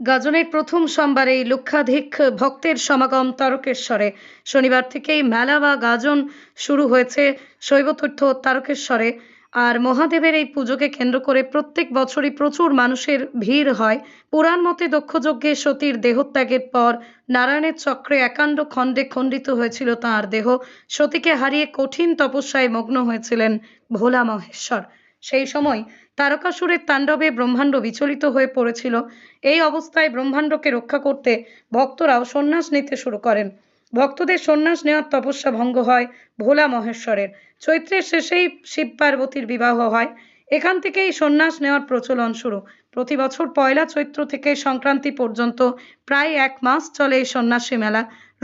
গাজনের প্রথম সোমবারে লক্ষাধিক ভক্তের সমাগম তারকেশ্বরে। শনিবার থেকেই মেলা বা গাজন শুরু হয়েছে শৈবতীর্থ তারকেশ্বরে। আর মহাদেবের এই পুজোকে কেন্দ্র করে প্রত্যেক বছরই প্রচুর মানুষের ভিড় হয়। পুরাণ মতে দক্ষযজ্ঞে সতীর দেহত্যাগের পর নারায়ণের চক্রে একাণ্ড খণ্ডে খণ্ডিত হয়েছিল তাঁর দেহ। সতীকে হারিয়ে কঠিন তপস্যায় মগ্ন হয়েছিলেন ভোলা মহেশ্বর। সেই সময় তারকাসুরের তাণ্ডবে ব্রহ্মাণ্ড বিচলিত হয়ে পড়েছিল। এই অবস্থায় ব্রহ্মাণ্ডকে রক্ষা করতে ভক্তরাও সন্ন্যাস নিতে শুরু করেন। ভক্তদের সন্ন্যাস নেওয়ার তপস্যা ভঙ্গ হয় ভোলা মহেশ্বরের। চৈত্রের শেষেই শিব পার্বতীর বিবাহ হয়। এখান থেকেই সন্ন্যাস নেওয়ার প্রচলন শুরু। প্রতি বছর পয়লা চৈত্র থেকে সংক্রান্তি পর্যন্ত প্রায় এক মাস চলে এই সন্ন্যাসী মেলা।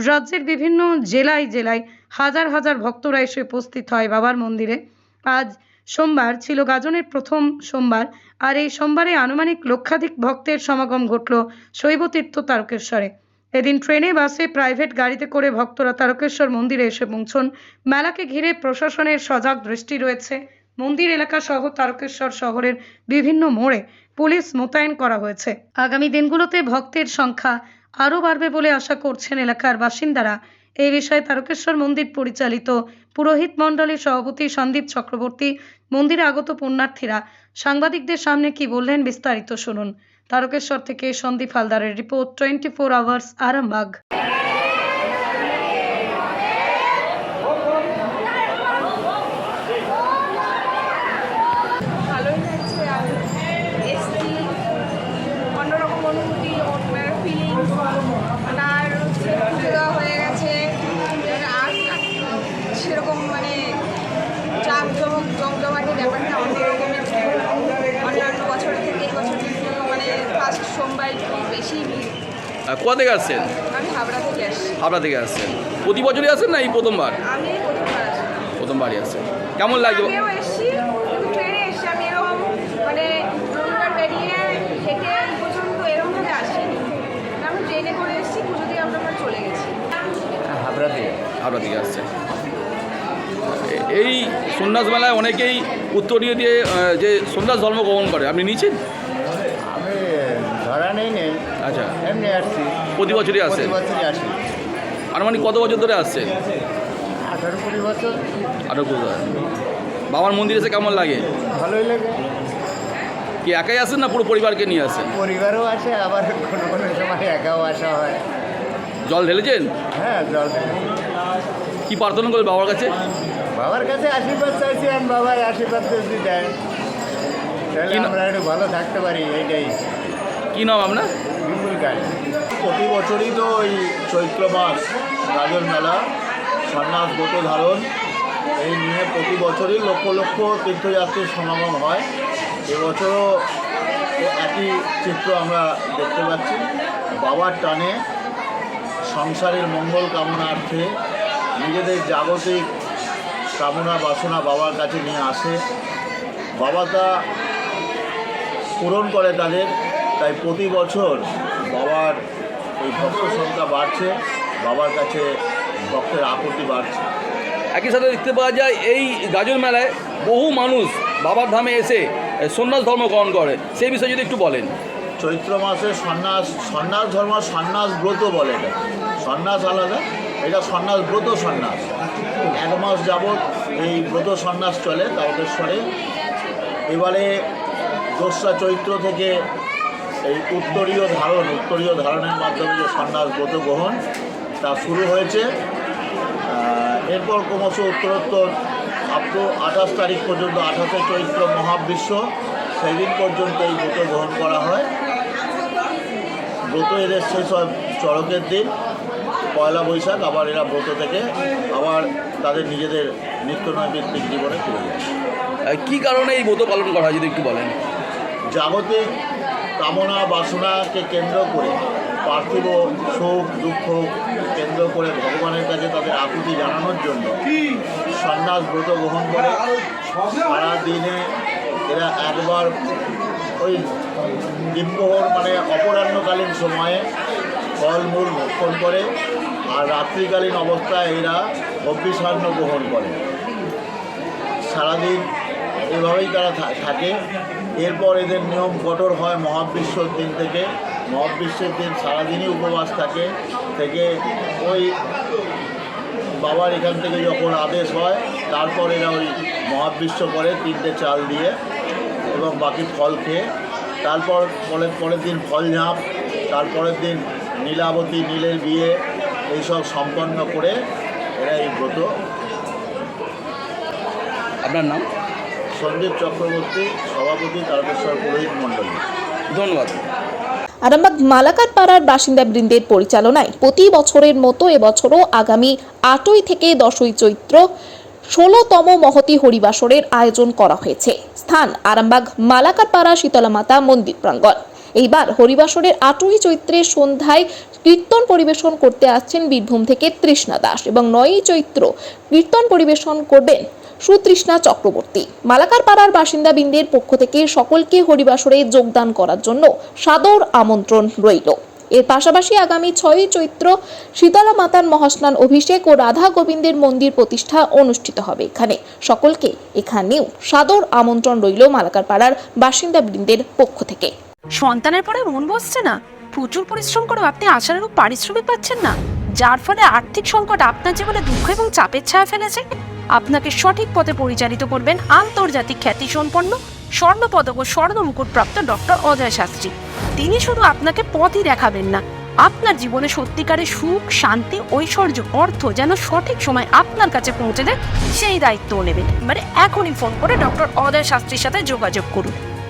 রাজ্যের বিভিন্ন জেলায় জেলায় হাজার হাজার ভক্তরা এসে উপস্থিত হয় বাবার মন্দিরে। আজ সোমবার ছিল গাজনের প্রথম সোমবার, আর এই সোমবারে আনুমানিক লক্ষাধিক ভক্তের সমাগম ঘটল শৈবতীর্থ তারকেশ্বরে। এদিন ট্রেনে, বাসে, প্রাইভেট গাড়িতে করে ভক্তরা তারকেশ্বর মন্দিরে এসে পৌঁছন। মেলাকে ঘিরে প্রশাসনের সজাগ দৃষ্টি রয়েছে। মন্দির এলাকা সহ তারকেশ্বর শহরের বিভিন্ন মোড়ে পুলিশ মোতায়েন করা হয়েছে। আগামী দিনগুলোতে ভক্তের সংখ্যা আরও বাড়বে বলে আশা করছেন এলাকার বাসিন্দারা। এই বিষয়ে তারকেশ্বর মন্দির পরিচালিত পুরোহিত মণ্ডলীর সভাপতি সন্দীপ চক্রবর্তী, মন্দিরে আগত পুণ্যার্থীরা, সাংবাদিকদের সামনে কি বললেন বিস্তারিত শুনুন। তারকেশ্বর থেকে সন্দীপ হালদারের report twenty four hours Arambagh ভালোই লাগছে আর এসছি অন্যরকম অনুভূতি ফিলিংস আর হচ্ছে পুজো দেওয়া হয়ে গেছে এবার আর সেরকম মানে চাপ জমক জমজমাটি ব্যাপারটা অন্য রকমের অন্যান্য বছরের থেকে এই বছর একটু মানে ফার্স্ট সোমবার একটু বেশি ভিড় আর কোথা থেকে আসছেন? আমি হাবড়া থেকে আসছেন। প্রতি বছরই আসেন না এই প্রথমবার? আমি প্রথমবার আসছি। প্রথমবারই আসছেন। কেমন লাগছে মানে এই হাবড়া থেকে হাবড়া থেকে আসছেন। এই সন্ন্যাস মেলায় অনেকেই উত্তরীয় দিয়ে যে সন্ন্যাস ধর্ম গ্রহণ করে। আপনি নিয়েছেন? আমি ধরা নেই নেই আচ্ছা। এমনি আসছি। প্রতি বছরই আসেন প্রতি বছরই আসি। আনুমানিক কত বছর ধরে আসছে? আঠারো কুড়ি বছর। আরও বছর। বাবার মন্দির এসে কেমন লাগে? ভালোই লাগে। কি একাই আসেন না পুরো পরিবারকে নিয়ে আসেন? পরিবারও আসে আবার কোনো কোনো সময় একাও আসা হয়। জল ঢেলেছেন? হ্যাঁ জল কি প্রার্থনা করবে বাবার কাছে? বাবার কাছে আশীর্বাদ চাইছি আর বাবার আশীর্বাদ যদি দেয় তাহলে আমরা একটু ভালো থাকতে পারি এইটাই। কি নাম আপনার? বিপুল প্রতি বছরই তো ওই চৈত্র মাস গাজন মেলা, সন্ন্যাস ব্রত ধারণ, এই নিয়ে প্রতি বছরই লক্ষ লক্ষ তীর্থযাত্রীর সমাগম হয়। এবছরও একই চিত্র আমরা দেখতে পাচ্ছি। বাবার টানে সংসারের মঙ্গল কামনার্থে নিজেদের জাগতিক কামনা বাসনা বাবার কাছে নিয়ে আসে। বাবা তা পূরণ করে তাদের, তাই প্রতি বছর বাবার এই ভক্ত সংখ্যা বাড়ছে বাবার কাছে ভক্তের আপত্তি বাড়ছে। একই সাথে দেখতে পাওয়া যায় এই গাজন মেলায় বহু মানুষ বাবার ধামে এসে সন্ন্যাস ধর্ম গ্রহণ করে। সেই বিষয়ে যদি একটু বলেন। চৈত্র মাসে সন্ন্যাস সন্ন্যাস ধর্ম সন্ন্যাস ব্রত বলে এটা। সন্ন্যাস আলাদা এটা সন্ন্যাস ব্রত সন্ন্যাস। এক মাস যাবৎ এই ব্রত সন্ন্যাস চলে তারকেশ্বরে। এবারে দোসরা চৈত্র থেকে এই উত্তরীয় ধারণ উত্তরীয় ধারণের মাধ্যমে যে সন্ন্যাস ব্রত গ্রহণ তা শুরু হয়েছে। এরপর ক্রমশ উত্তরোত্তর আপ আঠাশ তারিখ পর্যন্ত আঠাশে চৈত্র মহাবিশ্ব সেই দিন পর্যন্ত এই ব্রত গ্রহণ করা হয়। ব্রত এদের শেষ হয় চড়কের দিন পয়লা বৈশাখ আবার এরা ব্রত থেকে আবার তাদের নিজেদের নিত্য নৈমিত্তিক জীবনে ফিরে যায়। কী কারণে এই ব্রত পালন করা হয় যদি একটু বলেন? জাগতিক কামনা বাসনাকে কেন্দ্র করে, পার্থিব সুখ, দুঃখ কেন্দ্র করে ভগবানের কাছে তাদের আকুতি জানানোর জন্য সন্ন্যাস ব্রত গ্রহণ করে সারা দিনে এরা একবার ওই দিনপ্রহর মানে অপরাহ্নকালীন সময়ে ফলমূল ভক্ষণ করে আর রাত্রিকালীন অবস্থায় এরা অভ্যিসান্ন গ্রহণ করে। সারাদিন এভাবেই তারা থাকে। এরপর এদের নিয়ম কঠোর হয় মহাবিশ্বর দিন থেকে। মহাবিশ্বের দিন সারাদিনই উপবাস থাকে। থেকে ওই বাবার এখান থেকে যখন আদেশ হয় তারপর এরা ওই মহাবিশ্ব করে তিনটে চাল দিয়ে এবং বাকি ফল খেয়ে। তারপর পরের পরের দিন ফল ঝাঁপ তারপরের দিন নীলাবতী নীলের বিয়ে এইসব সম্পন্ন করে এরা এই ব্রত। আপনার নাম? সন্দীপ চক্রবর্তী সভাপতি তারকেশ্বর পুরোহিত মণ্ডলী। ধন্যবাদ। আরামবাগ মালাকার পাড়ার বাসিন্দা বৃন্দের পরিচালনায় প্রতি বছরের মতো এবছরও আগামী আটই থেকে দশই চৈত্র ষোলোতম মহতি হরিবাসরের আয়োজন করা হয়েছে। স্থান আরামবাগ মালাকারপাড়া শীতলা মাতা মন্দির প্রাঙ্গণ। এইবার হরিবাসরের আটই চৈত্রের সন্ধ্যায় কীর্তন পরিবেশন করতে আসছেন বীরভূম থেকে তৃষ্ণা দাস এবং নয়ই চৈত্র কীর্তন পরিবেশন করবেন সুতৃষ্ণা চক্রবর্তী। মালাকার পাড়ার বাসিন্দাবৃন্দের পক্ষ থেকে সকলকে হরিবাসরে যোগদান করার জন্য সাদর আমন্ত্রণ রইল। এর পাশাপাশি আগামী ছয়ই চৈত্র শীতলা মাতার মহাস্নান অভিষেক ও রাধা গোবিন্দের মন্দির প্রতিষ্ঠা অনুষ্ঠিত হবে এখানে। সকলকে এখানেও সাদর আমন্ত্রণ রইল মালাকার পাড়ার বাসিন্দা বাসিন্দাবৃন্দের পক্ষ থেকে। সন্তানের পরে মন বসছে না। প্রচুর পরিশ্রম করেও আপনি আশানুরূপ পারিশ্রমিক পাচ্ছেন না। যার ফলে আর্থিক সংকট আপনার জীবনে দুঃখ এবং চাপের ছায়া ফেলেছে। আপনাকে সঠিক পথে পরিচালিত করবেন আন্তর্জাতিক খ্যাতি সম্পন্ন স্বর্ণপদক ও স্বর্ণ মুকুটপ্রাপ্ত ডক্টর অজয় শাস্ত্রী। তিনি শুধু আপনাকে পথই দেখাবেন না, আপনার জীবনে সত্যিকারের সুখ, শান্তি, ঐশ্বর্য, অর্থ যেন সঠিক সময় আপনার কাছে পৌঁছে দেয়, সেই দায়িত্বও নেবেন। মানে এখনই ফোন করে ডক্টর অজয় শাস্ত্রীর সাথে যোগাযোগ করুন।